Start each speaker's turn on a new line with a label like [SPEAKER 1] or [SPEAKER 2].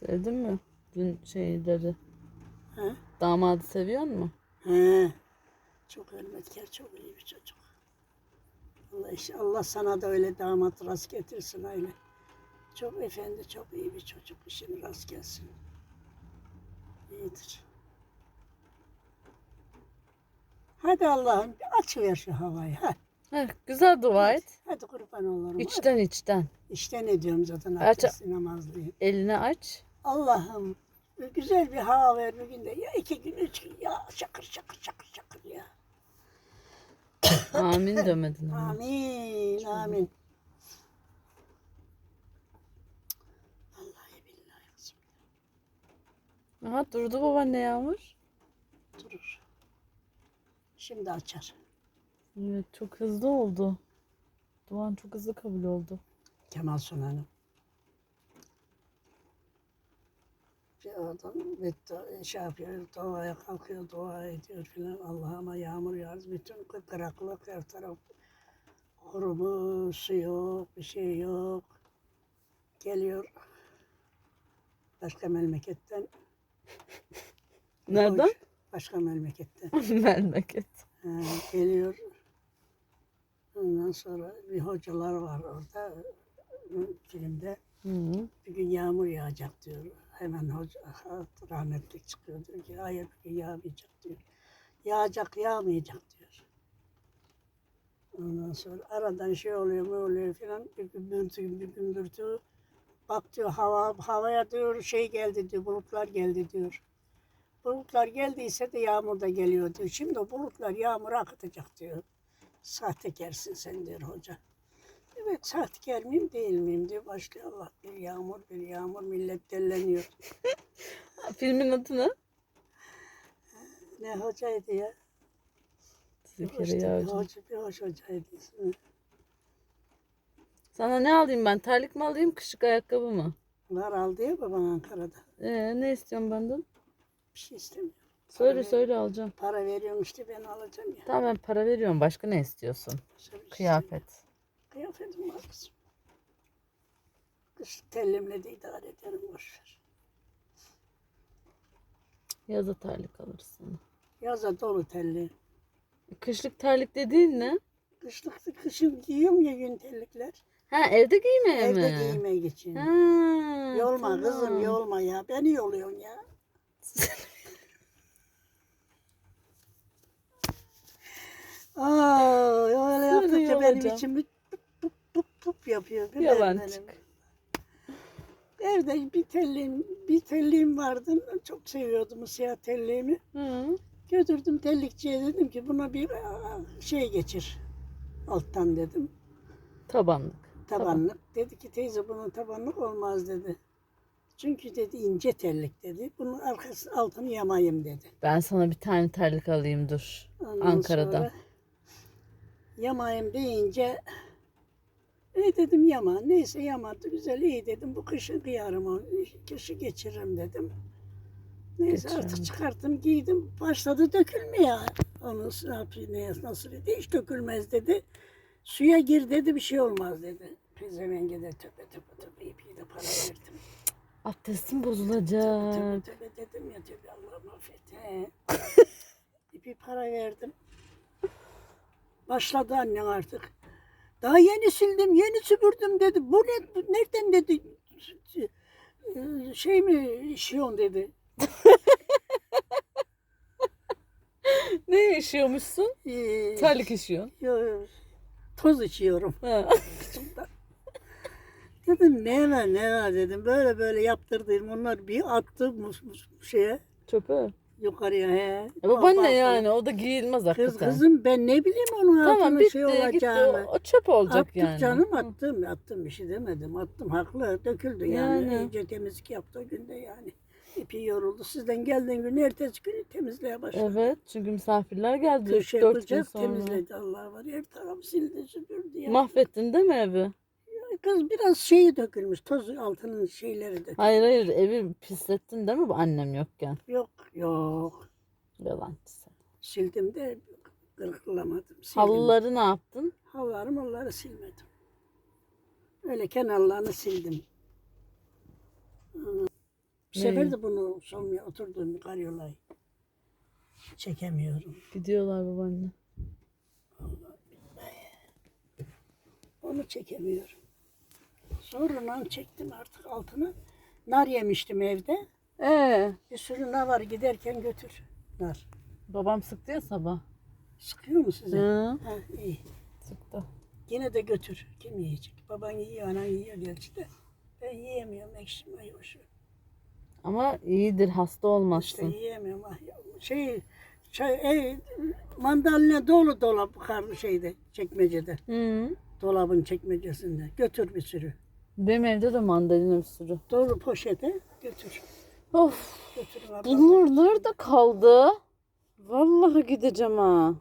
[SPEAKER 1] Sevdin mi? Dün şeyleri.
[SPEAKER 2] He?
[SPEAKER 1] Damadı seviyor mu?
[SPEAKER 2] He. Çok hürmetkar, çok iyi bir çocuk. Allah, Allah sana da öyle damat rast getirsin öyle. Çok efendi, çok iyi bir çocuk. İşin rast gelsin. İyidir. Hadi Allah'ım açıver şu havayı. Hadi,
[SPEAKER 1] Heh, güzel dua et.
[SPEAKER 2] hadi kurban olurum. hadi.
[SPEAKER 1] İçten içten.
[SPEAKER 2] İşte ne diyorum zaten
[SPEAKER 1] Aç-
[SPEAKER 2] namazlıyım.
[SPEAKER 1] Elini aç.
[SPEAKER 2] Allah'ım güzel bir hava ver bir günde. Ya iki gün, üç gün ya şakır şakır şakır şakır ya.
[SPEAKER 1] Amin demedin ama.
[SPEAKER 2] Amin, amin. Vallahi billahi kızım
[SPEAKER 1] Aha durdu babaanne Yağmur.
[SPEAKER 2] durur. Şimdi açar.
[SPEAKER 1] Evet çok hızlı oldu. Duan çok hızlı kabul oldu.
[SPEAKER 2] Kemal Sunan'ın. Adam şey yapıyor, duaya kalkıyor, dua ediyor filan. Allah'ıma yağmur yağar. Bütün kıraklık her taraf kurumuş, su yok, bir şey yok. Geliyor başka memleketten.
[SPEAKER 1] Nereden?
[SPEAKER 2] Başka memleketten.
[SPEAKER 1] Memleket.
[SPEAKER 2] Ha, geliyor. Ondan sonra bir hocalar var orada filmde.
[SPEAKER 1] Hı -hı.
[SPEAKER 2] Bir gün yağmur yağacak diyor. Hemen hoca rahmetlik çıkıyor diyor ki hayır bir gün yağmayacak diyor. Yağacak yağmayacak diyor. Ondan sonra aradan şey oluyor mu oluyor filan bir gümbürtü bir gümbürtü. Bak diyor hava, havaya diyor şey geldi diyor bulutlar geldi diyor. Bulutlar geldiyse de yağmur da geliyor diyor. Şimdi bulutlar yağmur akıtacak diyor. Sahtekarsın sen diyor hoca. Evet sahtekar mıyım değil miyim diyor. Başlıyor Allah bir yağmur bir yağmur millet delleniyor.
[SPEAKER 1] Filmin adı ne?
[SPEAKER 2] Ne hocaydı ya?
[SPEAKER 1] Zekeriya
[SPEAKER 2] bir,
[SPEAKER 1] Hocam.
[SPEAKER 2] hoca, bir hoş hocaydı ismi.
[SPEAKER 1] Sana ne alayım ben? Terlik mi alayım, kışlık ayakkabı mı?
[SPEAKER 2] Var aldı ya baban Ankara'da.
[SPEAKER 1] Ee, ne istiyorsun benden?
[SPEAKER 2] Bir şey istemiyor.
[SPEAKER 1] Söyle
[SPEAKER 2] Evet.
[SPEAKER 1] söyle alacağım.
[SPEAKER 2] Para veriyorum işte ben alacağım ya.
[SPEAKER 1] Tamam ben para veriyorum. Başka ne istiyorsun?
[SPEAKER 2] Başka bir şey
[SPEAKER 1] Kıyafet.
[SPEAKER 2] Kıyafetim var kızım. Kış tellimle de idare ederim boşver.
[SPEAKER 1] Yaza terlik alırız sana.
[SPEAKER 2] Yaza dolu telli.
[SPEAKER 1] Kışlık terlik dediğin ne?
[SPEAKER 2] Kışlık kışın giyiyorum ya gün terlikler.
[SPEAKER 1] Ha evde giymeye
[SPEAKER 2] Evde
[SPEAKER 1] mi?
[SPEAKER 2] giymek için.
[SPEAKER 1] Ha,
[SPEAKER 2] Yolma
[SPEAKER 1] tamam.
[SPEAKER 2] kızım yolma ya. Beni yoluyorsun ya. Aa, öyle yaptıkça benim
[SPEAKER 1] yolacağım.
[SPEAKER 2] içim pup yapıyor. Bir
[SPEAKER 1] Yalancık.
[SPEAKER 2] benim. Evde bir telliğim, bir telliğim vardı. Çok seviyordum o siyah telliğimi.
[SPEAKER 1] Hı.
[SPEAKER 2] Götürdüm tellikçiye dedim ki buna bir aa, şey geçir. Alttan dedim.
[SPEAKER 1] Tabanlık.
[SPEAKER 2] Tabanlık. Dedi ki teyze bunun tabanlık olmaz dedi. Çünkü dedi ince tellik dedi. Bunun arkası altını yamayım dedi.
[SPEAKER 1] Ben sana bir tane terlik alayım dur.
[SPEAKER 2] Ondan
[SPEAKER 1] Ankara'dan.
[SPEAKER 2] sonra yamayım deyince e dedim yama. Neyse yamadı güzel iyi dedim. Bu kışı kıyarım onu. Kışı geçiririm dedim. Neyse
[SPEAKER 1] Geçirelim.
[SPEAKER 2] artık çıkarttım giydim. Başladı dökülmeye. Onu ne nasıl dedi. Hiç dökülmez dedi. Suya gir dedi bir şey olmaz dedi. Pezevenge de töpe töpe töpe ipi de para verdim.
[SPEAKER 1] Abdestim
[SPEAKER 2] Töpe
[SPEAKER 1] bozulacak.
[SPEAKER 2] töpe dedim ya töpe Allah affet. He. İpi para verdim. Başladı annen artık. Daha yeni sildim, yeni süpürdüm dedi. Bu ne, bu nereden dedi. Şey mi işiyorsun dedi.
[SPEAKER 1] ne işiyormuşsun?
[SPEAKER 2] Ee,
[SPEAKER 1] Terlik
[SPEAKER 2] yo, toz içiyorum. Dedim ne var ne var dedim. Böyle böyle yaptırdım. Onlar bir attı mus, mus, şeye
[SPEAKER 1] Çöpe.
[SPEAKER 2] Yukarıya. He.
[SPEAKER 1] E babaanne
[SPEAKER 2] Balkona.
[SPEAKER 1] yani o da giyilmez
[SPEAKER 2] Kız
[SPEAKER 1] hakikaten.
[SPEAKER 2] kızım ben ne bileyim onun
[SPEAKER 1] tamam
[SPEAKER 2] altına
[SPEAKER 1] bitti
[SPEAKER 2] şey
[SPEAKER 1] gitti
[SPEAKER 2] olacağını.
[SPEAKER 1] o, o çöp olacak
[SPEAKER 2] Attık
[SPEAKER 1] yani.
[SPEAKER 2] canım attım attım bir şey demedim attım haklı döküldü yani,
[SPEAKER 1] Yani.
[SPEAKER 2] iyice temizlik yaptı o günde yani ipi yoruldu sizden geldiğin gün ertesi günü temizliğe başladı.
[SPEAKER 1] Evet çünkü misafirler geldi
[SPEAKER 2] Kış
[SPEAKER 1] 3-4 gün sonra.
[SPEAKER 2] temizledi Allah var her tarafı sildi süpürdü ya.
[SPEAKER 1] Mahvettin değil mi evi?
[SPEAKER 2] Kız biraz şeyi dökülmüş toz altının şeyleri dökülmüş.
[SPEAKER 1] Hayır hayır evi pislettin değil mi bu annem yokken?
[SPEAKER 2] Yok yok
[SPEAKER 1] Yalancı sen.
[SPEAKER 2] sildim de kırıklamadım sildim.
[SPEAKER 1] Halıları ne yaptın?
[SPEAKER 2] Halıları malları silmedim. Öyle kenarlarını sildim. Bir
[SPEAKER 1] Ne?
[SPEAKER 2] sefer de bunu sonuna oturduğum karyolayı çekemiyorum.
[SPEAKER 1] Gidiyorlar babaanne.
[SPEAKER 2] Onu çekemiyorum. Sonradan çektim artık altına. Nar yemiştim evde.
[SPEAKER 1] Ee,
[SPEAKER 2] Bir sürü nar var giderken götür. Nar.
[SPEAKER 1] babam sıktı ya sabah.
[SPEAKER 2] Sıkıyor mu size?
[SPEAKER 1] Hı,
[SPEAKER 2] Ha, iyi.
[SPEAKER 1] sıktı.
[SPEAKER 2] Yine de götür. Kim yiyecek? Baban yiyor, anan yiyor gerçi de. Ben yiyemiyorum ekşi mayoşu.
[SPEAKER 1] Ama iyidir hasta
[SPEAKER 2] İşte
[SPEAKER 1] olmazsın.
[SPEAKER 2] yiyemiyorum. Ah, ya- Şey, şey e, mandalina dolu dolap karlı şeyde, çekmecede.
[SPEAKER 1] Hı.
[SPEAKER 2] Dolabın çekmecesinde. Götür bir sürü.
[SPEAKER 1] Benim evde de mandalina bir sürü.
[SPEAKER 2] Dolu poşete götür.
[SPEAKER 1] Of
[SPEAKER 2] ablam.
[SPEAKER 1] bunlar nerede kaldı? Vallahi gideceğim ha.